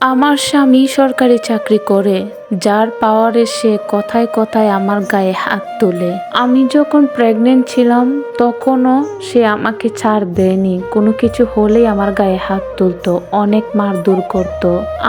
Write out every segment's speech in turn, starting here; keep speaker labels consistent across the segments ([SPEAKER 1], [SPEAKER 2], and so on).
[SPEAKER 1] আমার স্বামী সরকারি চাকরি করে, যার পাওয়ারে সে কথায় কথায় আমার গায়ে হাত তোলে। আমি যখন প্রেগনেন্ট ছিলাম, তখনও সে আমাকে ছাড় দেয়নি। কোনো কিছু হলেই আমার গায়ে হাত তুলতো, অনেক মারধর করত।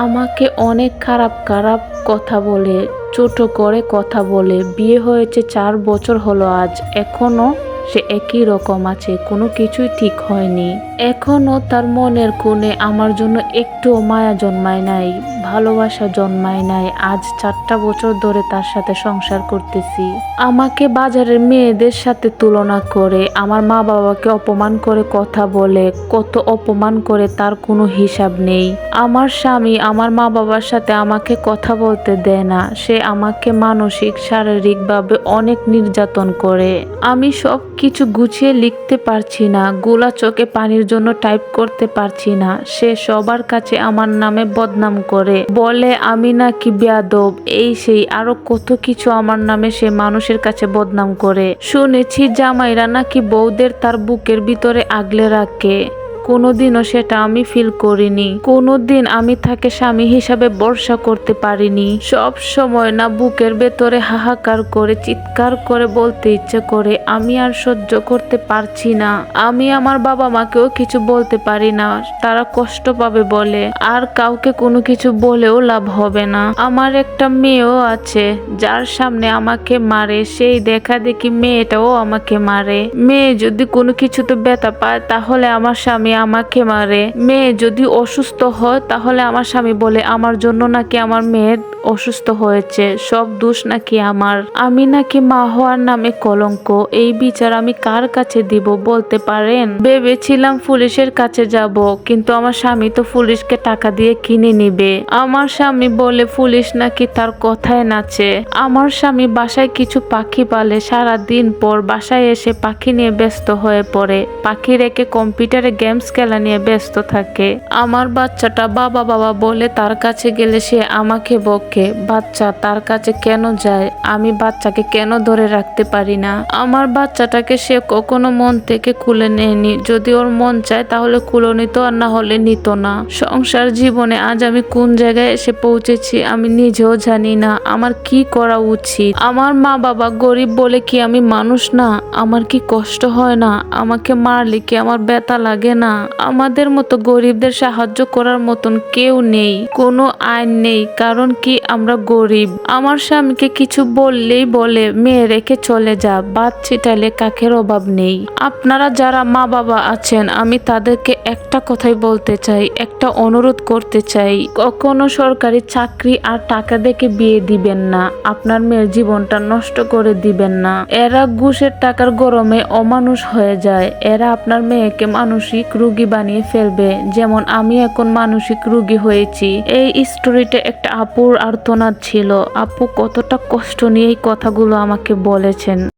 [SPEAKER 1] আমাকে অনেক খারাপ খারাপ কথা বলে, ছোট করে কথা বলে। বিয়ে হয়েছে চার বছর হলো আজ এখনও সে একই রকম আছে, কোনো কিছুই ঠিক হয়নি। এখনও তার মনের কোণে আমার জন্য একটুও মায়া জন্মায় নাই, ভালোবাসা জন্মায় নাই। আজ চারটা বছর ধরে তার সাথে সংসার করতেছি। আমাকে বাজারের মেয়েদের সাথে তুলনা করে, আমার মা বাবাকে অপমান করে কথা বলে, কত অপমান করে তার কোনো হিসাব নেই। আমার স্বামী আমার মা বাবার সাথে আমাকে কথা বলতে দেয় না, সে আমাকে মানসিক, শারীরিকভাবে অনেক নির্যাতন করে। আমি সব কিছু গুছিয়ে লিখতে পারছি না। গোলা চোখে পানির জন্য টাইপ করতে পারছি না। সে সবার কাছে আমার নামে বদনাম করে। বলে, আমি নাকি বেয়াদব। এই সেই, আরও কত কিছু আমার নামে সে মানুষের কাছে বদনাম করে। শুনেছি জামাইরা নাকি বউদের তার বুকের ভিতরে আগলে রাখে। কোনোদিনও সেটা আমি ফিল করিনি। কোনোদিন আমি তাকে স্বামী হিসাবে ভরসা করতে পারিনি। সব সময় না বুকের ভেতরে হাহাকার করে, চিৎকার করে বলতে ইচ্ছে করে, আমি আর সহ্য করতে পারছি না। আমি আমার বাবা মাকেও কিছু বলতে পারি না। তারা কষ্ট পাবে বলে। আর কাউকে কোনো কিছু বলেও লাভ হবে না। আমার একটা মেয়েও আছে, যার সামনে আমাকে মারে। সেই দেখা দেখি মেয়েটাও আমাকে মারে। মেয়ে যদি কোনো কিছুতে ব্যথা পায়, তাহলে আমার স্বামী আমাকে মারে। মেয়ে যদি অসুস্থ হয়, তাহলে আমার স্বামী বলে, আমার জন্য নাকি আমার মেয়ের অসুস্থ হয়েছে, সব দোষ নাকি আমার। আমি নাকি মা হওয়ার নামে কলঙ্ক, এই বিচার আমি কার কাছে দিব বলতে পারেন? ভেবেছিলাম পুলিশের কাছে যাব, কিন্তু আমার স্বামী তো পুলিশকে টাকা দিয়ে কিনে নিবে। আমার স্বামী বলে, পুলিশ নাকি তার কথায় নাচে। আমার স্বামী বাসায় কিছু পাখি পালে সারা দিন পর বাসায় এসে পাখি নিয়ে ব্যস্ত হয়ে পড়ে। পাখি রেখে কম্পিউটারে গেমস খেলা নিয়ে ব্যস্ত থাকে। আমার বাচ্চাটা বাবা বাবা বলে তার কাছে গেলে সে আমাকে বকে, বাচ্চা, তার কাছে কেন যায়? আমি বাচ্চাকে কেন ধরে রাখতে পারি না? আমার বাচ্চাটাকে সে কখনো মন থেকে খুলে নেয়নি। যদি ওর মন চায় তাহলে কুলো নিত আর না হলে নিত না। সংসার জীবনে আজ আমি কোন জায়গায় এসে পৌঁছেছি আমি নিজেও জানি না। আমার কি করা উচিত? আমার মা বাবা গরিব বলে কি আমি মানুষ না? আমার কি কষ্ট হয় না? আমাকে মারলে কি আমার ব্যথা লাগে না? আমাদের মতো গরিবদের সাহায্য করার মতন কেউ নেই, কোনো আইন নেই, কারণ কি আমরা গরিব? আমার স্বামীকে কিছু বললেই বলে, মেয়ে, রেখে চলে যা বাদ ছিটালে কাকের অভাব নেই। আপনারা যারা মা বাবা আছেন, আমি তাদেরকে একটা কথাই বলতে চাই, একটা অনুরোধ করতে চাই। কখনো সরকারি চাকরি আর টাকা দেখে বিয়ে দিবেন না। আপনার মেয়ের জীবনটা নষ্ট করে দিবেন না। এরা ঘুষের টাকার গরমে অমানুষ হয়ে যায়। এরা আপনার মেয়েকে মানসিক রুগী বানিয়ে ফেলবে। যেমন আমি এখন মানসিক রুগী হয়েছি। এই স্টোরিতে একটা আপুর আর্তনাদ ছিল। আপু কতটা কষ্ট নিয়ে এই কথাগুলো আমাকে বলেছেন।